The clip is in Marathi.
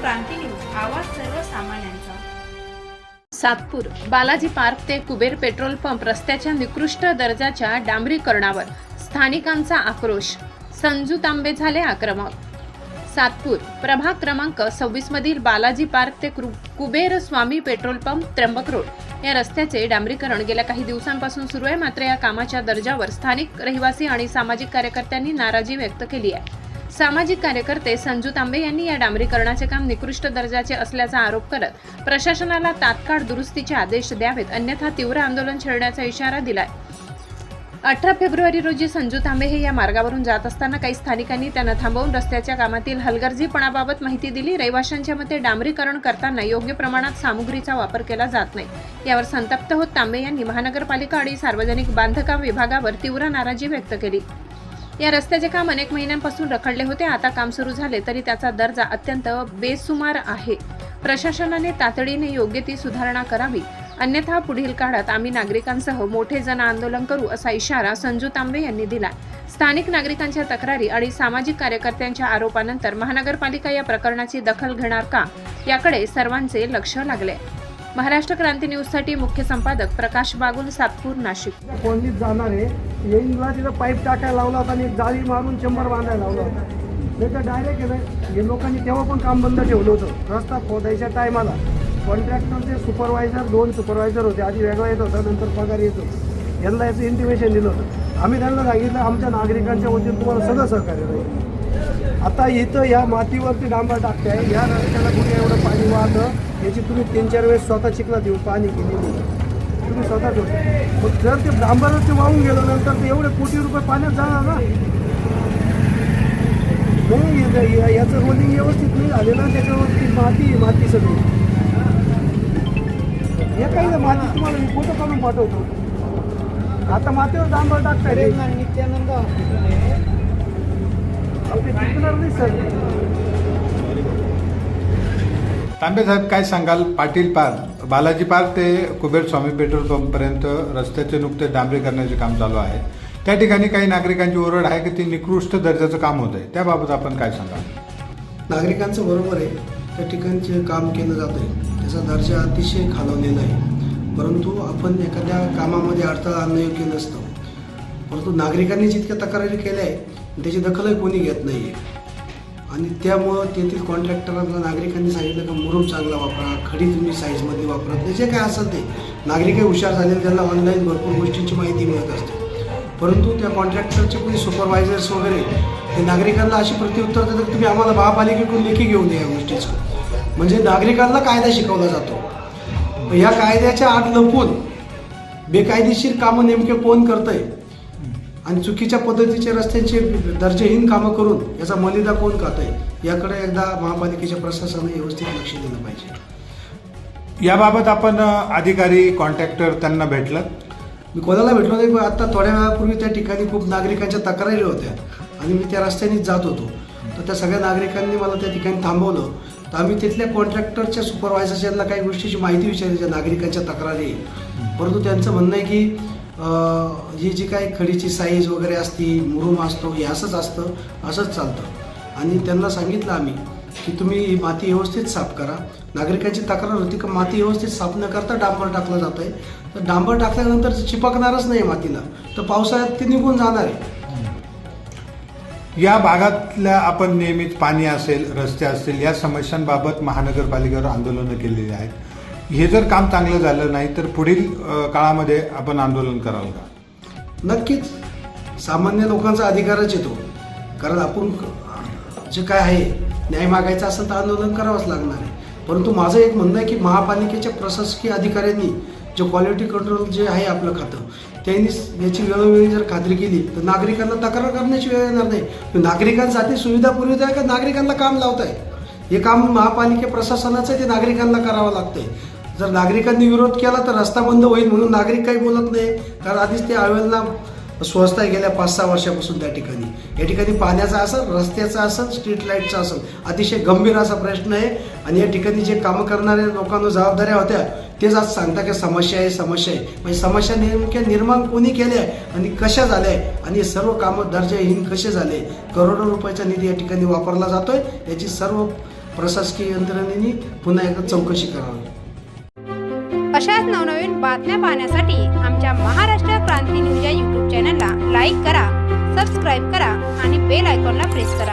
क्रांती न्यूज आवाज सर्वसामान्यांचा. सातपूर बालाजी पार्क ते कुबेर पेट्रोल पंप रस्त्याच्या निकृष्ट दर्जाच्या डांबरीकरणावर स्थानिकांचा आक्रोश. संजू तांबे झाले आक्रमक. सातपूर प्रभाग क्रमांक सव्वीस मधील बालाजी पार्क ते कृ- Kuber Swami petrol pump Trimbak road. या रस्त्याचे डांबरीकरण गेल्या काही दिवसांपासून सुरू आहे मात्र या कामाच्या दर्जावर स्थानिक रहिवासी आणि सामाजिक कार्यकर्त्यांनी नाराजी व्यक्त केली आहे. सामाजिक कार्यकर्ते संजू तांबे यांनी या डांबरीकरणाचे काम निकृष्ट दर्जाचे असल्याचा आरोप करत प्रशासनाला तात्काळ दुरुस्तीचे आदेश द्यावेत अन्यथा तीव्र आंदोलन छेडण्याचा इशारा दिलाय. अठरा फेब्रुवारी रोजी संजू तांबे हे या मार्गावरून जात असताना काही स्थानिकांनी त्यांना थांबवून रस्त्याच्या कामातील हलगर्जीपणाबाबत माहिती दिली. रहिवाशांच्या मते डांबरीकरण करताना योग्य प्रमाणात सामुग्रीचा वापर केला जात नाही. यावर संतप्त होत तांबे यांनी महानगरपालिका आणि सार्वजनिक बांधकाम विभागावर तीव्र नाराजी व्यक्त केली. या रस्त्याचे काम अनेक महिन्यांपासून रखडले होते. आता काम सुरू झाले तरी त्याचा दर्जा अत्यंत बेसुमार आहे. प्रशासनाने तातडीने योग्य ती सुधारणा करावी. अन्यथा पुढील काळात आम्ही नागरिकांसह मोठे जन आंदोलन करू असा इशारा संजू तांबे यांनी दिला स्थानिक नागरिकांच्या तक्रारी आणि सामाजिक कार्यकर्त्यांच्या आरोपानंतर महानगरपालिका या प्रकरणाची दखल घेणार का? याकडे सर्वांचे लक्ष लागले. महाराष्ट्र क्रांती न्यूजसाठी मुख्य संपादक प्रकाश बागुल सातपूर नाशिक. कोंडीत जाणार आहे. येईनला तिथं पाईप टाकायला लावला होता आणि जाळी मारून चंबर बांधायला लावला होता. नाही तर डायरेक्ट आहे. हे लोकांनी तेव्हा पण काम बंद ठेवलं होतं. रस्ता खोदायच्या टायमाला कॉन्ट्रॅक्टरचे सुपरवायझर दोन सुपरवायझर होते. आधी वेगळा येत होता नंतर पगार येत होता. यांना याचं इंटिमेशन दिलं होतं. आम्ही त्यांना सांगितलं आमच्या नागरिकांच्या वतीने तुम्हाला सगळं सहकार्य राहील आता इथं या मातीवरती डांबर टाकताय या रस्त्याला कुठे एवढं पाणी वाहतं. याची तुम्ही तीन चार वेळेस स्वतः चिकला देऊ पाणी केलेली तुम्ही स्वतः देऊ मग जर ते डांबरवरती वाहून गेलं नंतर ते एवढे कोटी रुपये पाण्यात जाणार ना? नाही याचं रोलिंग व्यवस्थित नाही झाले ना त्याच्यावरती माती माती सगळी. हे काही माती तुम्हाला मी फोटो काढून पाठवतो. आता मातीवर डांबर टाकताय. रे. नित्यानंद अहो, ते टिकणार नाही सर तांबे साहेब काय सांगाल? पाटील पार्क बालाजी पार्क ते कुबेर स्वामी पेट्रोल पंपपर्यंत रस्त्याचे नुकते डांबरी करण्याचे काम चालू आहे. त्या ठिकाणी काही नागरिकांची ओरड आहे की ती निकृष्ट दर्जाचं काम होत आहे. त्याबाबत आपण काय सांगाल? नागरिकांचं बरोबर आहे. त्या ठिकाणी जे काम केलं जातं आहे. त्याचा दर्जा अतिशय खालावलेला आहे. परंतु आपण एखाद्या कामामध्ये अडथळा आणणं योग्य नसतं. परंतु नागरिकांनी जितक्या तक्रारी केल्या आहे त्याची दखलही कोणी घेत नाही आहे आणि त्यामुळं तेथील कॉन्ट्रॅक्टरांना नागरिकांनी सांगितलं का मुरुम चांगला वापरा खडी तुम्ही साईजमध्ये वापरा ते जे काय असेल ते. नागरिकही हुशार झालेले त्यांना ऑनलाईन भरपूर गोष्टींची माहिती मिळत असते. परंतु त्या कॉन्ट्रॅक्टरचे कोणी सुपरवायझर्स वगैरे ते नागरिकांना अशी प्रत्युत्तर देतात की तुम्ही आम्हाला महापालिकेकडून लेखी घेऊन द्या या गोष्टीचं. म्हणजे नागरिकांना कायदा शिकवला जातो. या कायद्याच्या आत लपून बेकायदेशीर कामं नेमके कोण करतंय? आणि चुकीच्या पद्धतीचे रस्त्यांचे दर्जेहीन कामं करून याचा मलिदा कोण खात आहे याकडे एकदा महापालिकेच्या प्रशासनाने व्यवस्थित लक्ष दिलं पाहिजे. याबाबत आपण अधिकारी कॉन्ट्रॅक्टर त्यांना भेटलं. मी कोणाला भेटलो नाही पण आता थोड्या वेळापूर्वी त्या ठिकाणी खूप नागरिकांच्या तक्रारी होत्या. आणि मी त्या रस्त्यानेच जात होतो. तर त्या सगळ्या नागरिकांनी मला त्या ठिकाणी थांबवलं. तर आम्ही तिथल्या कॉन्ट्रॅक्टरच्या सुपरवायझर्स यांना काही गोष्टीची माहिती विचारली ज्या नागरिकांच्या तक्रारी आहे. परंतु त्यांचं म्हणणं आहे की ही जी काही खडीची साईज वगैरे असती मुरुम असतो हे असंच असतं असंच चालतं. आणि त्यांना सांगितलं आम्ही की तुम्ही ही माती व्यवस्थित साफ करा. नागरिकांची तक्रार होती का माती व्यवस्थित साफ न करता डांबर टाकलं जात आहे तर डांबर टाकल्यानंतर चिपकणारच नाही मातीला. तर पावसाळ्यात ते निघून जाणार आहे. या भागातल्या आपण नियमित पाणी असेल रस्ते असतील या समस्यांबाबत महानगरपालिकेवर आंदोलनं केलेली आहेत. हे जर काम चांगलं झालं नाही तर पुढील काळामध्ये आपण आंदोलन कराल का? नक्कीच. सामान्य लोकांचा अधिकारच येतो. कारण आपण जे काय आहे न्याय मागायचा असेल तर आंदोलन करावंच लागणार आहे. परंतु माझं एक म्हणणं आहे की महापालिकेच्या प्रशासकीय अधिकाऱ्यांनी जे क्वालिटी कंट्रोल जे आहे आपलं खातं त्यांनी याची वेळोवेळी जर खात्री केली तर नागरिकांना तक्रार करण्याची वेळ येणार नाही. नागरिकांसाठी सुविधा पुरवित आहे का? नागरिकांना काम लावत आहे. हे काम महापालिके प्रशासनाचं ते नागरिकांना करावं लागतंय. जर नागरिकांनी विरोध केला तर रस्ता बंद होईल म्हणून नागरिक काही बोलत नाही. कारण आधीच ते आवेलना स्वस्त आहे गेल्या पाच सहा वर्षापासून त्या ठिकाणी. या ठिकाणी पाण्याचा असेल रस्त्याचा असेल स्ट्रीट लाईटचा असेल अतिशय गंभीर असा प्रश्न आहे. आणि या ठिकाणी जे कामं करणाऱ्या लोकांना जबाबदाऱ्या होत्या तेच आज सांगता की समस्या आहे समस्या आहे. म्हणजे समस्या नेमक्या निर्माण कोणी केल्या आणि कशा झाल्या? आणि सर्व कामं दर्जाहीन कसे झाले? करोडो रुपयाचा निधी या ठिकाणी वापरला जातोय. याची सर्व प्रशासकीय यंत्रणेने पुन्हा एकदा चौकशी करावी. अशाच नवनवीन बातम्या पाहण्यासाठी आमच्या महाराष्ट्र क्रांती न्यूज या युट्यूब चॅनलला लाईक करा सबस्क्राईब करा आणि बेल आयकॉनला प्रेस करा.